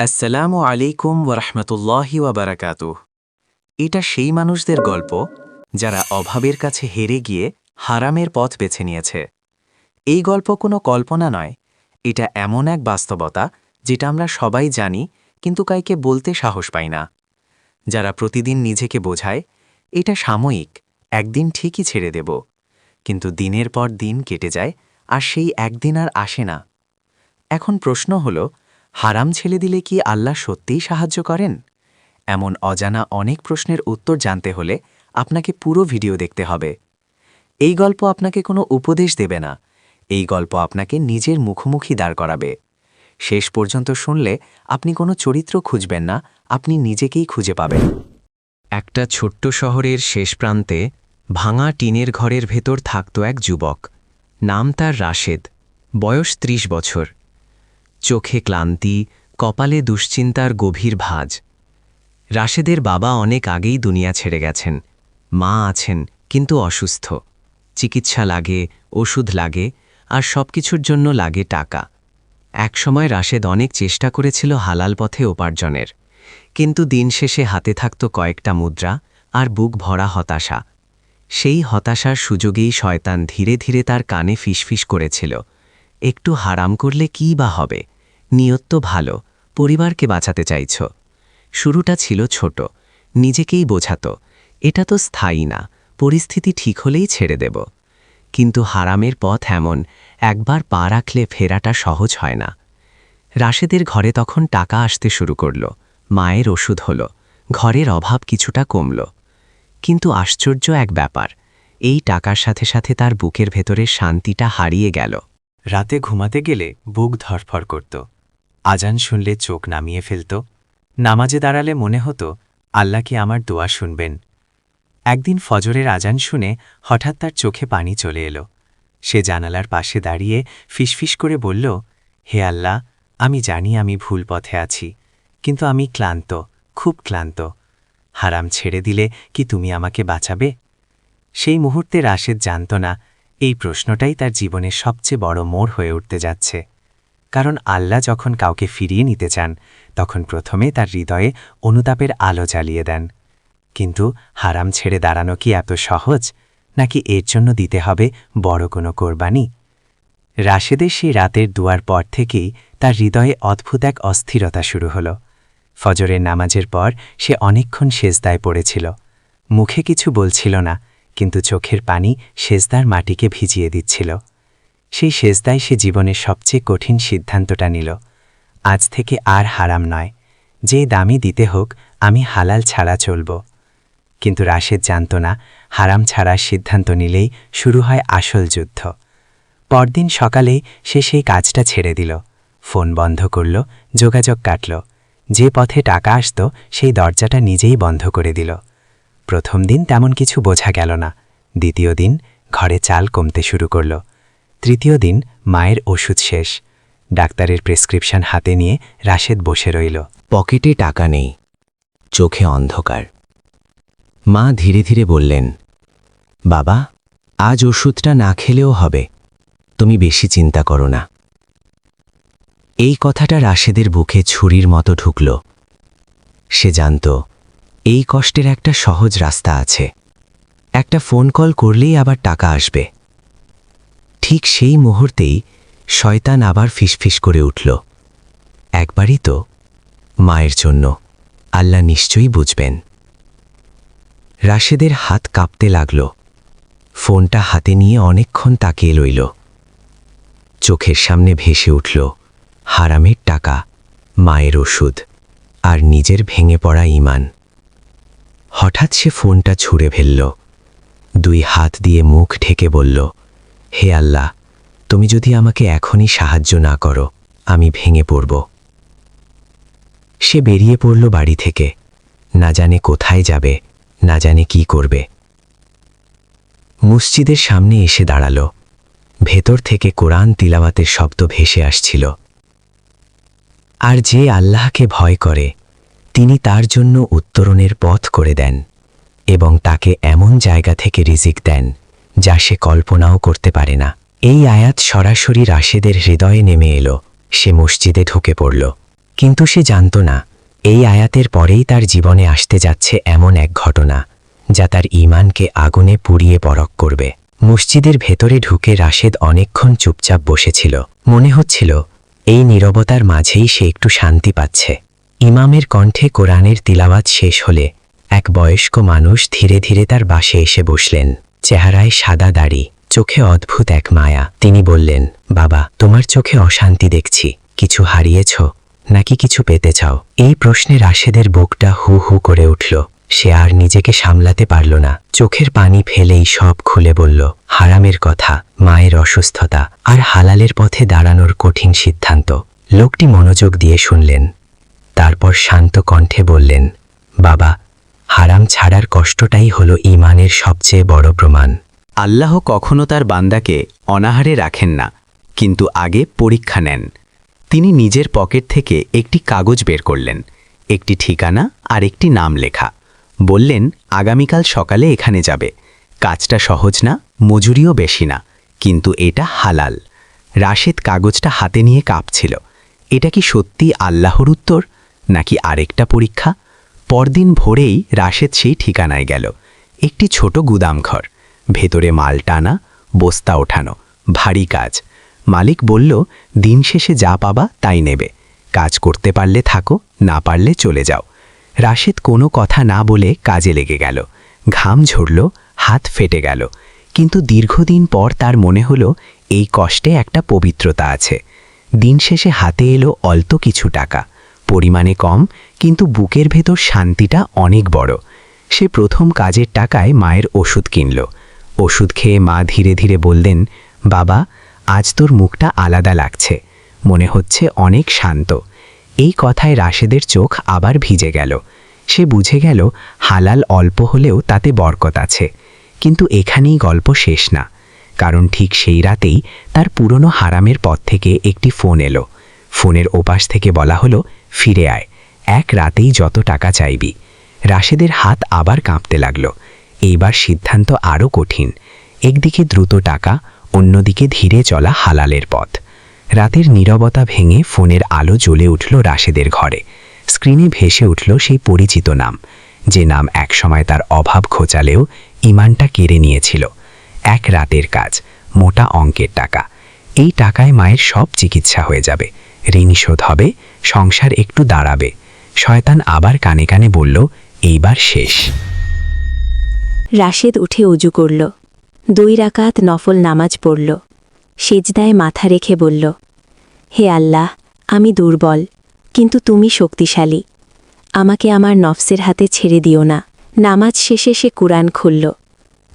আসসালামু আলাইকুম ওরহমতুল্লাহি ওয়াবারাকাতু এটা সেই মানুষদের গল্প যারা অভাবের কাছে হেরে গিয়ে হারামের পথ বেছে নিয়েছে। এই গল্প কোনো কল্পনা নয়, এটা এমন এক বাস্তবতা যেটা আমরা সবাই জানি কিন্তু কাইকে বলতে সাহস পাই না। যারা প্রতিদিন নিজেকে বোঝায়, এটা সাময়িক, একদিন ঠিকই ছেড়ে দেব। কিন্তু দিনের পর দিন কেটে যায় আর সেই একদিন আর আসে না। এখন প্রশ্ন হল হারাম ছেলে দিলে কি আল্লাহ সত্যিই সাহায্য করেন? এমন অজানা অনেক প্রশ্নের উত্তর জানতে হলে আপনাকে পুরো ভিডিও দেখতে হবে। এই গল্প আপনাকে কোনো উপদেশ দেবে না। এই গল্প আপনাকে নিজের মুখোমুখি দাঁড় করাবে। শেষ পর্যন্ত শুনলে আপনি কোনো চরিত্র খুঁজবেন না, আপনি নিজেকেই খুঁজে পাবেন। একটা ছোট্ট শহরের শেষ প্রান্তে ভাঙা টিনের ঘরের ভেতর থাকত এক যুবক। নাম তার রাশেদ। বয়স ত্রিশ বছর। চোখে ক্লান্তি, কপালে দুশ্চিন্তার গভীর ভাজ। রাশেদের বাবা অনেক আগেই দুনিয়া ছেড়ে গেছেন। মা আছেন, কিন্তু অসুস্থ। চিকিৎসা লাগে, ওষুধ লাগে, আর সবকিছুর জন্য লাগে টাকা। একসময় রাশেদ অনেক চেষ্টা করেছিল হালাল পথে উপার্জনের। কিন্তু দিন শেষে হাতে থাকত কয়েকটা মুদ্রা আর বুক ভরা হতাশা। সেই হতাশার সুযোগেই শয়তান ধীরে ধীরে তার কানে ফিসফিস করেছিল। একটু হারাম করলে কী বা হবে? নিয়ত তো ভালো, পরিবারকে বাঁচাতে চাইছ। শুরুটা ছিল ছোট, নিজেকেই বোঝাতো, এটা তো স্থায়ী না, পরিস্থিতি ঠিক হলেই ছেড়ে দেব। কিন্তু হারামের পথ এমন, একবার পা রাখলে ফেরাটা সহজ হয় না। রাশেদের ঘরে তখন টাকা আসতে শুরু করল, মায়ের ওষুধ হল, ঘরের অভাব কিছুটা কমল। কিন্তু আশ্চর্য এক ব্যাপার, এই টাকার সাথে সাথে তার বুকের ভেতরে শান্তিটা হারিয়ে গেল। রাতে ঘুমাতে গেলে বুক ধরফর করত। আজান শুনলে চোখ নামিয়ে ফেলত। নামাজে দাঁড়ালে মনে হতো, আল্লাহ কি আমার দোয়া শুনবেন? একদিন ফজরের আজান শুনে হঠাৎ তার চোখে পানি চলে এলো। সে জানালার পাশে দাঁড়িয়ে ফিসফিস করে বলল, হে আল্লাহ, আমি জানি আমি ভুল পথে আছি, কিন্তু আমি ক্লান্ত, খুব ক্লান্ত। হারাম ছেড়ে দিলে কি তুমি আমাকে বাঁচাবে? সেই মুহূর্তে রাশেদ জানত না, এই প্রশ্নটাই তার জীবনের সবচেয়ে বড় মোড় হয়ে উঠতে যাচ্ছে। কারণ আল্লাহ যখন কাউকে ফিরিয়ে নিতে চান, তখন প্রথমে তার হৃদয়ে অনুতাপের আলো জ্বালিয়ে দেন। কিন্তু হারাম ছেড়ে দাঁড়ানো কি এত সহজ? নাকি এর জন্য দিতে হবে বড় কোনো কোরবানি? রাশেদের সেই রাতের দুয়ার পর থেকেই তার হৃদয়ে অদ্ভুত এক অস্থিরতা শুরু হল। ফজরের নামাজের পর সে অনেকক্ষণ সেজদায় পড়েছিল। মুখে কিছু বলছিল না, কিন্তু চোখের পানি সেজদার মাটিকে ভিজিয়ে দিচ্ছিল। সেই সেজদায় সে জীবনের সবচেয়ে কঠিন সিদ্ধান্তটা নিল। আজ থেকে আর হারাম নয়। যে দামি দিতে হোক, আমি হালাল ছাড়া চলব। কিন্তু রাশেদ জানত না, হারাম ছাড়ার সিদ্ধান্ত নিলেই শুরু হয় আসল যুদ্ধ। পরদিন সকালে সে সেই কাজটা ছেড়ে দিল। ফোন বন্ধ করল, যোগাযোগ কাটল। যে পথে টাকা আসত, সেই দরজাটা নিজেই বন্ধ করে দিল। প্রথম দিন তেমন কিছু বোঝা গেল না। দ্বিতীয় দিন ঘরে চাল কমতে শুরু করল। তৃতীয় দিন মায়ের ওষুধ শেষ। ডাক্তারের প্রেসক্রিপশন হাতে নিয়ে রাশেদ বসে রইল। পকেটে টাকা নেই, চোখে অন্ধকার। মা ধীরে ধীরে বললেন, বাবা, আজ ওষুধটা না খেলেও হবে, তুমি বেশি চিন্তা করো না। এই কথাটা রাশেদের বুকে ছুরির মতো ঢুকল। সে জানত, এই কষ্টের একটা সহজ রাস্তা আছে। একটা ফোন কল করলেই আবার টাকা আসবে। ঠিক সেই মুহূর্তেই শয়তান আবার ফিসফিস করে উঠল। একবারই তো মায়ের জন্য আল্লাহ নিশ্চয়ই বুঝবেন। রাশেদের হাত কাঁপতে লাগল। ফোনটা হাতে নিয়ে অনেকক্ষণ তাকিয়ে লইল চোখের সামনে ভেসে উঠল হারামের টাকা, মায়ের ওষুধ আর নিজের ভেঙে পড়া ইমান। হঠাৎ সে ফোনটা ছুঁড়ে ফেলল। দুই হাত দিয়ে মুখ ঢেকে বলল হে আল্লাহ, তুমি যদি আমাকে এখনই সাহায্য না করো, আমি ভেঙে পড়ব। সে বেরিয়ে পড়ল বাড়ি থেকে, না জানে কোথায় যাবে, না জানে কি করবে। মসজিদের সামনে এসে দাঁড়াল, ভেতর থেকে কোরআন তিলাওয়াতের শব্দ ভেসে আসছিল। আর যে আল্লাহকে ভয় করে, তিনি তার জন্য উত্তরণের পথ করে দেন এবং তাকে এমন জায়গা থেকে রিজিক দেন যা সে কল্পনাও করতে পারে না। এই আয়াত সরাসরি রাশেদের হৃদয়ে নেমে এলো। সে মসজিদে ঢুকে পড়ল। কিন্তু সে জানত না, এই আয়াতের পরেই তার জীবনে আসতে যাচ্ছে এমন এক ঘটনা, যা তার ঈমানকে আগুনে পুড়িয়ে পরক করবে। মসজিদের ভেতরে ঢুকে রাশেদ অনেকক্ষণ চুপচাপ বসেছিল। মনে হচ্ছিল, এই নীরবতার মাঝেই সে একটু শান্তি পাচ্ছে। ইমামের কণ্ঠে কোরআনের তিলাওয়াত শেষ হলে এক বয়স্ক মানুষ ধীরে ধীরে তার বাসে এসে বসলেন। চেহারায় সাদা দাড়ি, চোখে অদ্ভুত এক মায়া। তিনি বললেন, বাবা, তোমার চোখে অশান্তি দেখছি। কিছু হারিয়েছ? নাকি কিছু পেতে চাও? এই প্রশ্নে রাশেদের বুকটা হু হু করে উঠল। সে আর নিজেকে সামলাতে পারল না। চোখের পানি ফেলেই সব খুলে বলল, হারামের কথা, মায়ের অসুস্থতা আর হালালের পথে দাঁড়ানোর কঠিন সিদ্ধান্ত। লোকটি মনোযোগ দিয়ে শুনলেন। তারপর শান্ত কণ্ঠে বললেন, বাবা হারাম ছাড়ার কষ্টটাই হলো ঈমানের সবচেয়ে বড় প্রমাণ। আল্লাহ কখনো তার বান্দাকে অনাহারে রাখেন না, কিন্তু আগে পরীক্ষা নেন। তিনি নিজের পকেট থেকে একটি কাগজ বের করলেন, একটি ঠিকানা আর একটি নাম লেখা। বললেন, আগামীকাল সকালে এখানে যাবে। কাজটা সহজ না, মজুরিও বেশি না, কিন্তু এটা হালাল। রাশেদ কাগজটা হাতে নিয়ে কাঁপছিল, এটা কি সত্যি আল্লাহর উত্তর, নাকি আরেকটা পরীক্ষা? পরদিন ভোরেই রাশেদ সেই ঠিকানায় গেল। একটি ছোট গুদামঘর ভেতরে মাল টানা, বস্তা ওঠানো, ভারী কাজ। মালিক বলল, দিন শেষে যা পাবা তাই নেবে। কাজ করতে পারলে থাকো, না পারলে চলে যাও। রাশেদ কোনো কথা না বলে কাজে লেগে গেল। ঘাম ঝরল, হাত ফেটে গেল। কিন্তু দীর্ঘদিন পর তার মনে হলো, এই কষ্টে একটা পবিত্রতা আছে। দিন শেষে হাতে এলো অল্প কিছু টাকা। পরিমাণে কম, কিন্তু বুকের ভেতর শান্তিটা অনেক বড়। সে প্রথম কাজের টাকায় মায়ের ওষুধ কিনল। ওষুধ খেয়ে মা ধীরে ধীরে বললেন, বাবা, আজ তোর মুখটা আলাদা লাগছে। মনে হচ্ছে অনেক শান্ত। এই কথায় রাশেদের চোখ আবার ভিজে গেল। সে বুঝে গেল, হালাল অল্প হলেও তাতে বরকত আছে। কিন্তু এখানেই গল্প শেষ না। কারণ ঠিক সেই রাতেই তার পুরনো হারামের পথ থেকে একটি ফোন এলো। ফোনের ওপাশ থেকে বলা হলো ফিরে আয়। এক রাতেই যত টাকা চাইবি। রাশেদের হাত আবার কাঁপতে লাগল। এইবার সিদ্ধান্ত আরও কঠিন। একদিকে দ্রুত টাকা, অন্যদিকে ধীরে চলা হালালের পথ। রাতের নীরবতা ভেঙে ফোনের আলো জ্বলে উঠল রাশেদের ঘরে। স্ক্রিনে ভেসে উঠল সেই পরিচিত নাম, যে নাম একসময় তার অভাব খোঁচালেও ইমানটা কেড়ে নিয়েছিল। এক রাতের কাজ, মোটা অঙ্কের টাকা। এই টাকায় মায়ের সব চিকিৎসা হয়ে যাবে। ঋণ শোধ হবে সংসার একটু দাঁড়াবে। শয়তান আবার কানে কানে বলল, এইবার শেষ। রাশেদ উঠে উজু করল। দুই রাকাত নফল নামাজ পড়ল। সেজদায় মাথা রেখে বলল, হে আল্লাহ, আমি দুর্বল, কিন্তু তুমি শক্তিশালী। আমাকে আমার নফসের হাতে ছেড়ে দিও না। নামাজ শেষে সে কুরআন খুলল।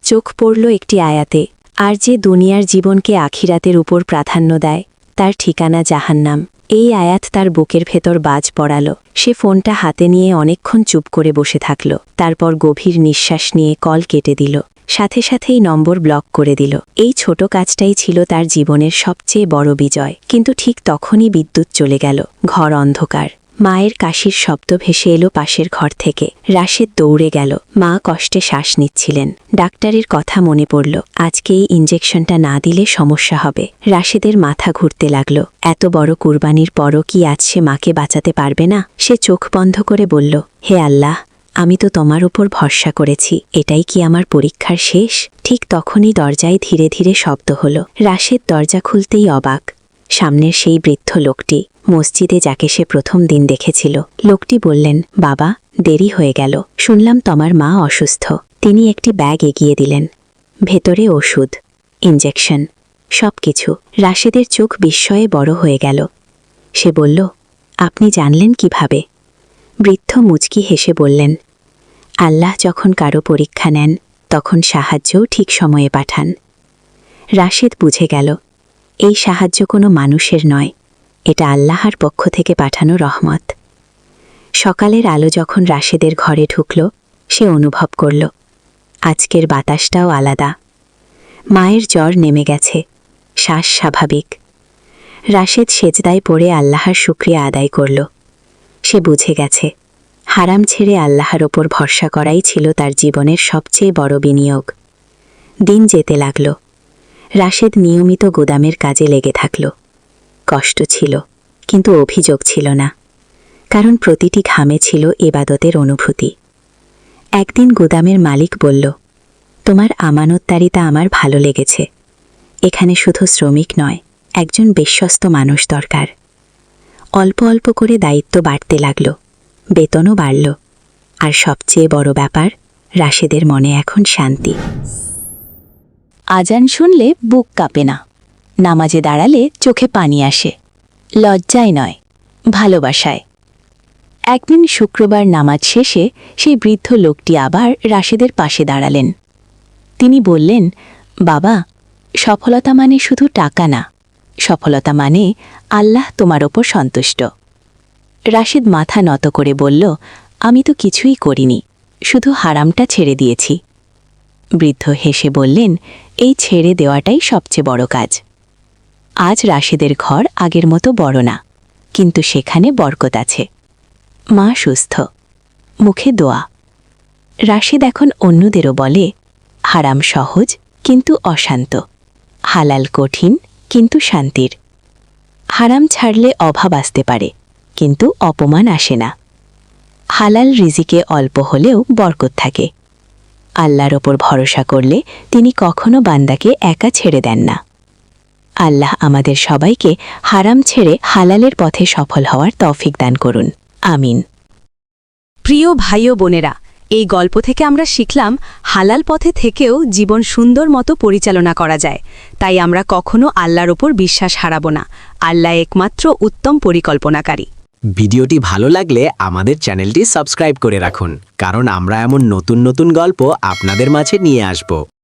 চোখ পড়ল একটি আয়াতে, আর যে দুনিয়ার জীবনকে আখিরাতের উপর প্রাধান্য দেয়, তার ঠিকানা জাহান্নাম। এই আয়াত তার বুকের ভেতর বাজ পড়াল। সে ফোনটা হাতে নিয়ে অনেকক্ষণ চুপ করে বসে থাকল। তারপর গভীর নিঃশ্বাস নিয়ে কল কেটে দিল। সাথে সাথেই নম্বর ব্লক করে দিল। এই ছোট কাজটাই ছিল তার জীবনের সবচেয়ে বড় বিজয়। কিন্তু ঠিক তখনই বিদ্যুৎ চলে গেল। ঘর অন্ধকার। মায়ের কাশির শব্দ ভেসে এলো পাশের ঘর থেকে। রাশেদ দৌড়ে গেল। মা কষ্টে শ্বাস নিচ্ছিলেন। ডাক্তারের কথা মনে পড়ল, আজকে এই ইঞ্জেকশনটা না দিলে সমস্যা হবে। রাশেদের মাথা ঘুরতে লাগল। এত বড় কুরবানির পরও কি আজ সে মাকে বাঁচাতে পারবে না? সে চোখ বন্ধ করে বলল, হে আল্লাহ, আমি তো তোমার উপর ভরসা করেছি। এটাই কি আমার পরীক্ষার শেষ? ঠিক তখনই দরজায় ধীরে ধীরে শব্দ হল। রাশেদ দরজা খুলতেই অবাক। সামনের সেই বৃদ্ধ লোকটি মসজিদে যাকে সে প্রথম দিন দেখেছিল। লোকটি বললেন, বাবা, দেরি হয়ে গেল। শুনলাম তোমার মা অসুস্থ। তিনি একটি ব্যাগ এগিয়ে দিলেন। ভেতরে ওষুধ ইঞ্জেকশন সব কিছু রাশেদের চোখ বিস্ময়ে বড় হয়ে গেল। সে বলল, আপনি জানলেন কীভাবে? বৃদ্ধ মুচকি হেসে বললেন, আল্লাহ যখন কারও পরীক্ষা নেন, তখন সাহায্যও ঠিক সময়ে পাঠান। রাশেদ বুঝে গেল, এই সাহায্য কোনো মানুষের নয়। এটা আল্লাহর পক্ষ থেকে পাঠানো রহমত। সকালের আলো যখন রাশেদের ঘরে ঢুকল, সে অনুভব করল, আজকের বাতাসটাও আলাদা। মায়ের জ্বর নেমে গেছে, শ্বাস স্বাভাবিক। রাশেদ সেজদায় পড়ে আল্লাহর শুক্রিয়া আদায় করল। সে বুঝে গেছে, হারাম ছেড়ে আল্লাহর ওপর ভরসা করাই ছিল তার জীবনের সবচেয়ে বড় বিনিয়োগ। দিন যেতে লাগল। রাশেদ নিয়মিত গোদামের কাজে লেগে থাকল। কষ্ট ছিল, কিন্তু অভিযোগ ছিল না। কারণ প্রতিটি ঘামে ছিল এবাদতের অনুভূতি। একদিন গুদামের মালিক বলল, তোমার আমানতদারিতা আমার ভালো লেগেছে। এখানে শুধু শ্রমিক নয়, একজন বিশ্বস্ত মানুষ দরকার। অল্প অল্প করে দায়িত্ব বাড়তে লাগল, বেতনও বাড়ল, আর সবচেয়ে বড় ব্যাপার, রাশেদের মনে এখন শান্তি। আজান শুনলে বুক কাঁপে না। নামাজে দাঁড়ালে চোখে পানি আসে। লজ্জায় নয়, ভালোবাসায়। একদিন শুক্রবার নামাজ শেষে সেই বৃদ্ধ লোকটি আবার রাশেদের পাশে দাঁড়ালেন। তিনি বললেন, বাবা, সফলতা মানে শুধু টাকা না। সফলতা মানে আল্লাহ তোমার ওপর সন্তুষ্ট। রাশেদ মাথা নত করে বলল, আমি তো কিছুই করিনি, শুধু হারামটা ছেড়ে দিয়েছি। বৃদ্ধ হেসে বললেন, এই ছেড়ে দেওয়াটাই সবচেয়ে বড় কাজ। আজ রাশেদের ঘর আগের মতো বড় না, কিন্তু সেখানে বরকত আছে। মা সুস্থ, মুখে দোয়া। রাশেদ এখন অন্যদেরও বলে, হারাম সহজ, কিন্তু অশান্ত। হালাল কঠিন, কিন্তু শান্তির। হারাম ছাড়লে অভাব আসতে পারে, কিন্তু অপমান আসে না। হালাল রিজিকে অল্প হলেও বরকত থাকে। আল্লাহর ওপর ভরসা করলে তিনি কখনো বান্দাকে একা ছেড়ে দেন না। আল্লাহ আমাদের সবাইকে হারাম ছেড়ে হালালের পথে সফল হওয়ার তৌফিক দান করুন। আমিন। প্রিয় ভাই ও বোনেরা, এই গল্প থেকে আমরা শিখলাম হালাল পথে থেকেও জীবন সুন্দর মতো পরিচালনা করা যায়। তাই আমরা কখনো আল্লাহর ওপর বিশ্বাস হারাব না। আল্লাহ একমাত্র উত্তম পরিকল্পনাকারী। ভিডিওটি ভালো লাগলে আমাদের চ্যানেলটি সাবস্ক্রাইব করে রাখুন, কারণ আমরা এমন নতুন নতুন গল্প আপনাদের মাঝে নিয়ে আসব।